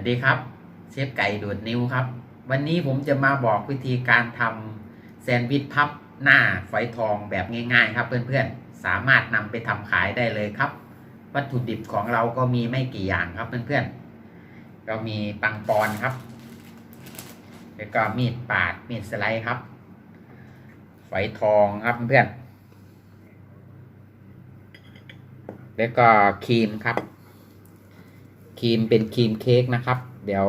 วัสดีครับ เชฟไก่ดูดนิ้วครับ วันนี้ผมจะมาบอกวิธีการทำแซนด์วิชพับหน้าฝอยทองแบบง่าย ๆ ครับเพื่อนๆ สามารถนำไปทำขายได้เลยครับ วัตถุดิบของเราก็มีไม่กี่อย่างครับเพื่อนๆ เรามีปังปอนครับ แล้วก็มีดปาดมีดสไลด์ครับ ฝอยทองครับเพื่อนๆ แล้วก็ครีมครับ ครีมเป็นครีมเค้กนะครับ เดี๋ยว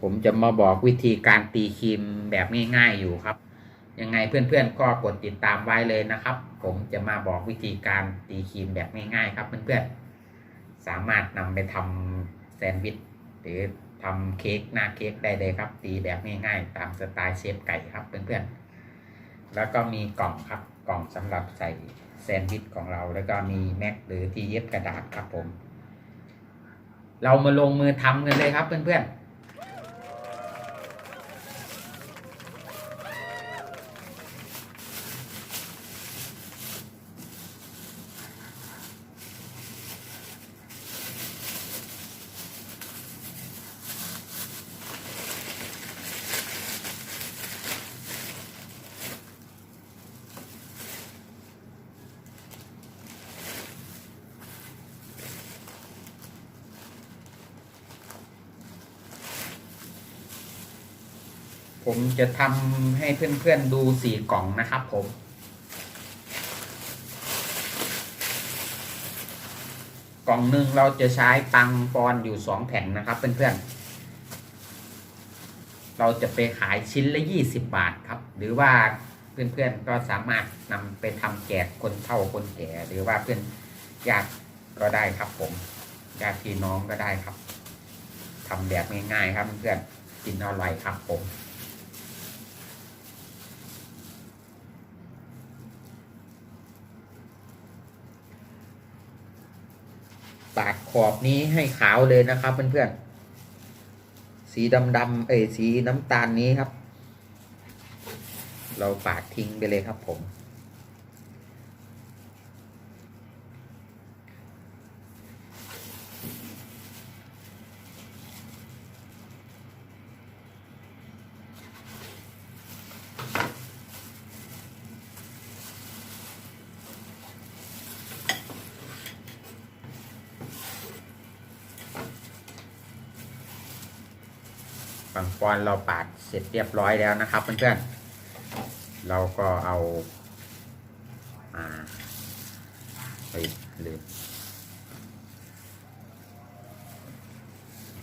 ผมจะมาบอกวิธีการตีครีมแบบง่ายๆอยู่ครับ ยังไงเพื่อนๆก็กดติดตามไว้เลยนะครับ ผมจะมาบอกวิธีการตีครีมแบบง่ายๆครับเพื่อนๆสามารถนำไปทำแซนด์วิชหรือทำเค้กหน้าเค้กได้เลยครับ ตีแบบง่ายๆตามสไตล์เชฟไก่ครับเพื่อนๆแล้วก็มีกล่องครับกล่องสำหรับใส่แซนด์วิชของเรา แล้วก็มีแม็กหรือที่เย็บกระดาษครับผม เรามาลงมือทำกันเลยครับเพื่อนๆ ผมจะทำให้เพื่อนๆดูสี่กล่องนะครับผม กล่องหนึ่งเราจะใช้ปังปอนอยู่สองแผ่นนะครับเพื่อนๆ เราจะไปขายชิ้นละยี่สิบบาทครับ หรือว่าเพื่อนๆก็สามารถนำไปทำแจกคนเฒ่าคนแก่ หรือว่าเพื่อนญาติก็ได้ครับผมญาติพี่น้องก็ได้ครับทำแบบง่ายๆครับเพื่อนกินอร่อยครับผม ปาดขอบนี้ให้ขาวเลยนะครับเพื่อนๆ สีดำๆเอ้ยสีน้ำตาลนี้ครับ เราปาดทิ้งไปเลยครับผม ปังปอนเราปาดเสร็จเรียบร้อยแล้วนะครับเพื่อนๆ เราก็เอาอ่าไปลืม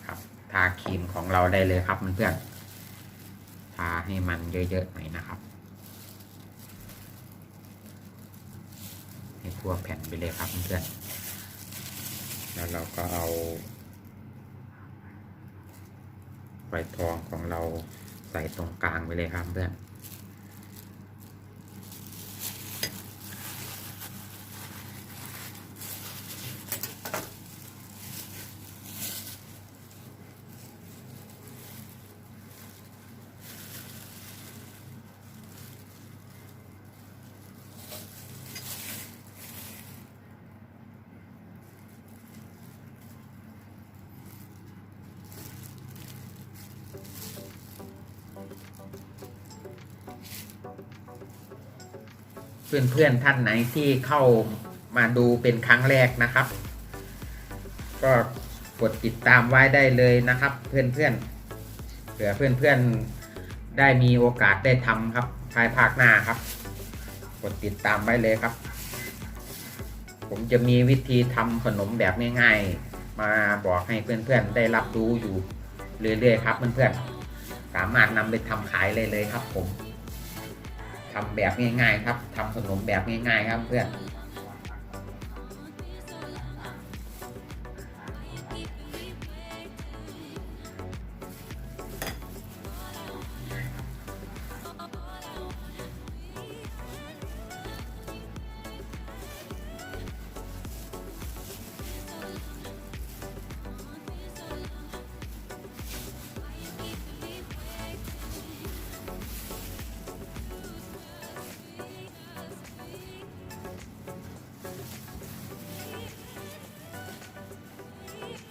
ครับทาครีมของเราได้เลยครับเพื่อนๆ ทาให้มันเยอะๆหน่อยนะครับ ให้ทั่วแผ่นไปเลยครับเพื่อนๆ แล้วเราก็เอา ไฟทองของเราใส่ตรงกลางไปเลยครับเพื่อน เพื่อนๆท่านไหนที่เข้ามาดูเป็นครั้งแรกนะครับ ก็กดติดตามไว้ได้เลยนะครับ เพื่อนๆเผื่อเพื่อนๆได้มีโอกาสได้ทำครับภายภาคหน้าครับ กดติดตามไว้เลยครับ ผมจะมีวิธีทำขนมแบบง่ายๆ มาบอกให้เพื่อนๆได้รับรู้อยู่เรื่อยๆครับเพื่อนๆสามารถนำไปทำขายเลยเลยครับผม ทำแบบง่ายๆครับทำขนมแบบง่ายๆครับเพื่อน Bye.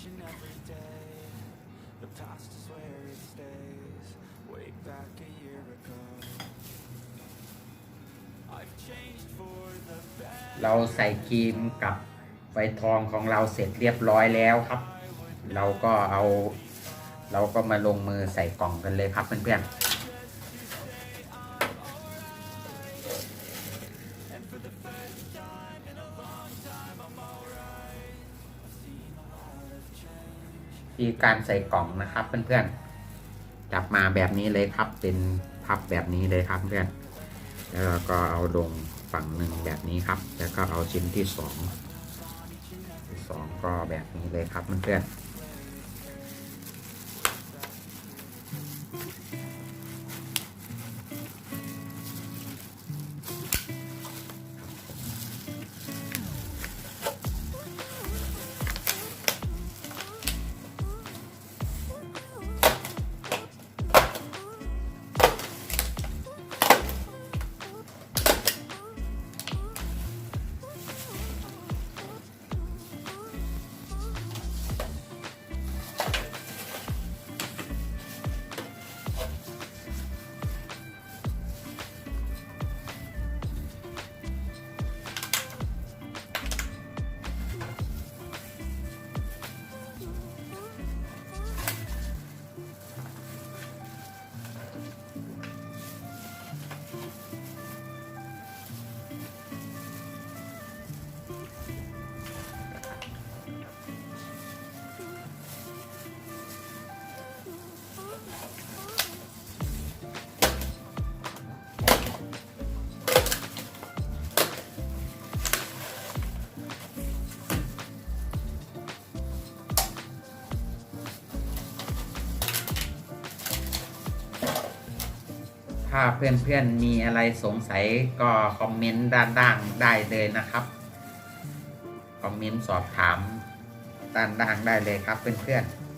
Each and every day. The past is where it stays. Way back a year ago. I've changed for the better. เราใส่ครีมกับไฟทองของเราเสร็จเรียบร้อยแล้วครับ เราก็เอา เราก็มาลงมือใส่กล่องกันเลยครับเพื่อนๆ ที่การใส่กล่องนะครับเพื่อนๆจับมาแบบนี้เลยครับ เป็นพับแบบนี้เลยครับเพื่อนแล้วเราก็เอาลงฝั่งหนึ่งแบบนี้ครับ แล้วก็เอาชิ้นที่สองที่สองก็แบบนี้เลยครับเพื่อนๆ ถ้าเพื่อนๆมีอะไรสงสัยก็คอมเมนต์ด้านล่างได้เลยนะครับ คอมเมนต์สอบถามด้านล่างได้เลยครับเพื่อนๆ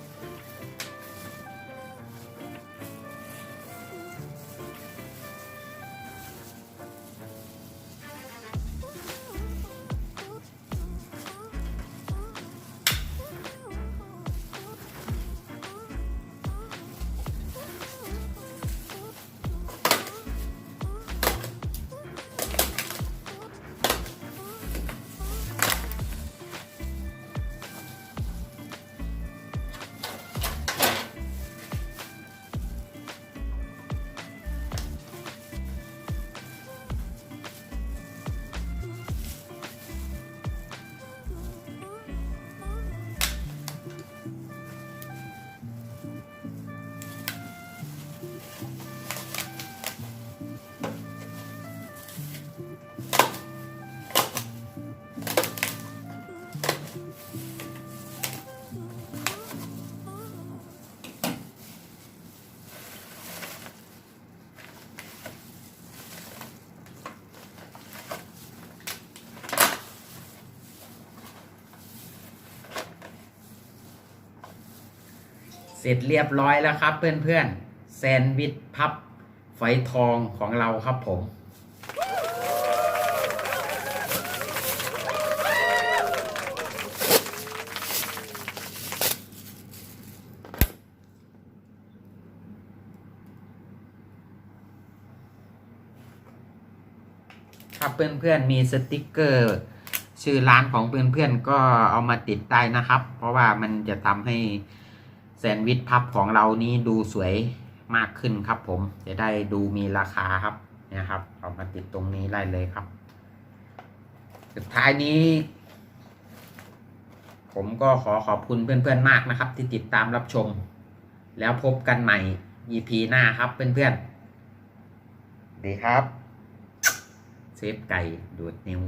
เสร็จเรียบร้อยแล้วครับเพื่อนๆแซนด์วิชพับไฟทองของเราครับผมถ้าเพื่อนๆมีสติกเกอร์ชื่อร้านของเพื่อนๆก็เอามาติดได้นะครับ เพราะว่ามันจะทำให้ แซนด์วิชพับของเรานี้ดูสวยมากขึ้นครับผม จะได้ดูมีราคาครับเนี่ยครับเอามาติดตรงนี้ได้เลยครับ สุดท้ายนี้ ผมก็ขอขอบคุณเพื่อนๆมากนะครับ ที่ติดตามรับชม แล้วพบกันใหม่ EP หน้าครับเพื่อนๆ ดีครับ เซฟไก่ดูดนิ้ว